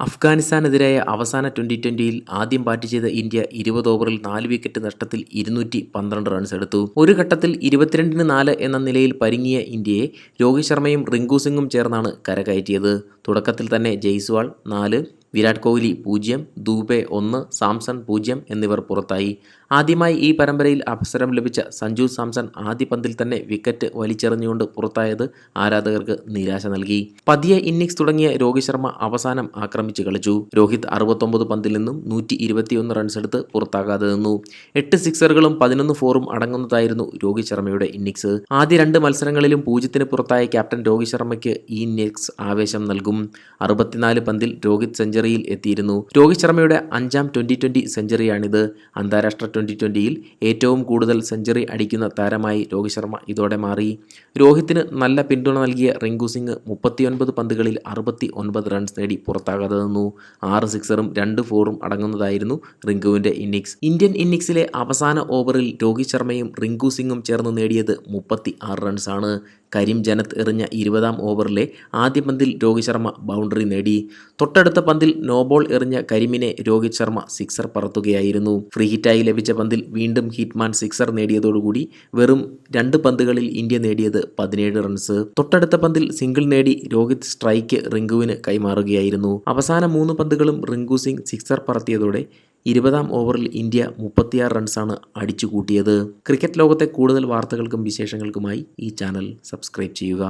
അഫ്ഗാനിസ്ഥാനെതിരായ അവസാന ട്വന്റി ട്വന്റിയിൽ ആദ്യം ബാറ്റ് ചെയ്ത ഇന്ത്യ ഇരുപത് ഓവറിൽ നാല് വിക്കറ്റ് നഷ്ടത്തിൽ ഇരുന്നൂറ്റി പന്ത്രണ്ട് റൺസ് എടുത്തു. ഒരു ഘട്ടത്തിൽ ഇരുപത്തിരണ്ടിന് നാല് എന്ന നിലയിൽ പരിങ്ങിയ ഇന്ത്യയെ രോഹിത് ശർമ്മയും റിങ്കു സിംഗും ചേർന്നാണ് കരകയറ്റിയത് തുടക്കത്തിൽ തന്നെ ജയ്സ്വാൾ നാല് വിരാട് കോഹ്ലി പൂജ്യം ദൂബെ ഒന്ന് സാംസൺ പൂജ്യം എന്നിവർ പുറത്തായി. ആദ്യമായി ഈ പരമ്പരയിൽ അവസരം ലഭിച്ച സഞ്ജു സാംസൺ ആദ്യ പന്തിൽ തന്നെ വിക്കറ്റ് വലിച്ചെറിഞ്ഞുകൊണ്ട് പുറത്തായത് ആരാധകർക്ക് നിരാശ നൽകി. പതിയെ ഇന്നിംഗ്സ് തുടങ്ങിയ രോഹിത് ശർമ്മ അവസാനം ആക്രമിച്ചു കളിച്ചു. രോഹിത് അറുപത്തൊമ്പത് പന്തിൽ നിന്നും നൂറ്റി ഇരുപത്തിയൊന്ന് റൺസ് എടുത്ത് പുറത്താകാതെ നിന്നു. എട്ട് സിക്സറുകളും പതിനൊന്ന് ഫോറും അടങ്ങുന്നതായിരുന്നു രോഹിത് ശർമ്മയുടെ ഇന്നിംഗ്സ്. ആദ്യ രണ്ട് മത്സരങ്ങളിലും പൂജ്യത്തിന് പുറത്തായ ക്യാപ്റ്റൻ രോഹിത് ശർമ്മയ്ക്ക് ഈ ഇന്നിംഗ്സ് ആവേശം നൽകും. അറുപത്തിനാല് പന്തിൽ രോഹിത് സെഞ്ചുറിയിൽ എത്തിയിരുന്നു. രോഹിത് ശർമ്മയുടെ അഞ്ചാം ട്വന്റി ട്വന്റി സെഞ്ചുറിയാണിത്. അന്താരാഷ്ട്ര ട്വന്റി ട്വന്റിയിൽ ഏറ്റവും കൂടുതൽ സെഞ്ചുറി അടിക്കുന്ന താരമായി രോഹിത് ശർമ്മ ഇതോടെ മാറി. രോഹിത്തിന് നല്ല പിന്തുണ നൽകിയ റിങ്കു സിംഗ് മുപ്പത്തിയൊൻപത് പന്തുകളിൽ അറുപത്തി ഒൻപത് റൺസ് നേടി പുറത്താകാതെ നിന്നു. ആറ് സിക്സറും രണ്ട് ഫോറും അടങ്ങുന്നതായിരുന്നു റിങ്കുവിന്റെ ഇന്നിങ്സ് ഇന്ത്യൻ ഇന്നിങ്സിലെ അവസാന ഓവറിൽ രോഹിത് ശർമ്മയും റിങ്കു സിംഗും ചേർന്ന് നേടിയത് മുപ്പത്തി ആറ് റൺസാണ്. കരീം ജനത്ത് എറിഞ്ഞ ഇരുപതാം ഓവറിലെ ആദ്യ പന്തിൽ രോഹിത് ശർമ്മ ബൗണ്ടറി നേടി. തൊട്ടടുത്ത പന്തിൽ നോബോൾ എറിഞ്ഞ കരിമിനെ രോഹിത് ശർമ്മ സിക്സർ പറത്തുകയായിരുന്നു. ഫ്രീ ഹിറ്റായി ലഭിച്ച പന്തിൽ വീണ്ടും ഹിറ്റ്മാൻ സിക്സർ നേടിയതോടുകൂടി വെറും രണ്ട് പന്തുകളിൽ ഇന്ത്യ നേടിയത് പതിനേഴ് റൺസ്. തൊട്ടടുത്ത പന്തിൽ സിംഗിൾ നേടി രോഹിത് സ്ട്രൈക്ക് റിങ്കുവിന് കൈമാറുകയായിരുന്നു. അവസാന മൂന്ന് പന്തുകളും റിങ്കു സിംഗ് സിക്സർ പറത്തിയതോടെ ഇരുപതാം ഓവറിൽ ഇന്ത്യ മുപ്പത്തിയാറ് റൺസാണ് അടിച്ചു കൂട്ടിയത് ക്രിക്കറ്റ് ലോകത്തെ കൂടുതൽ വാർത്തകൾക്കും വിശേഷങ്ങൾക്കുമായി ഈ ചാനൽ സബ്സ്ക്രൈബ് ചെയ്യുക.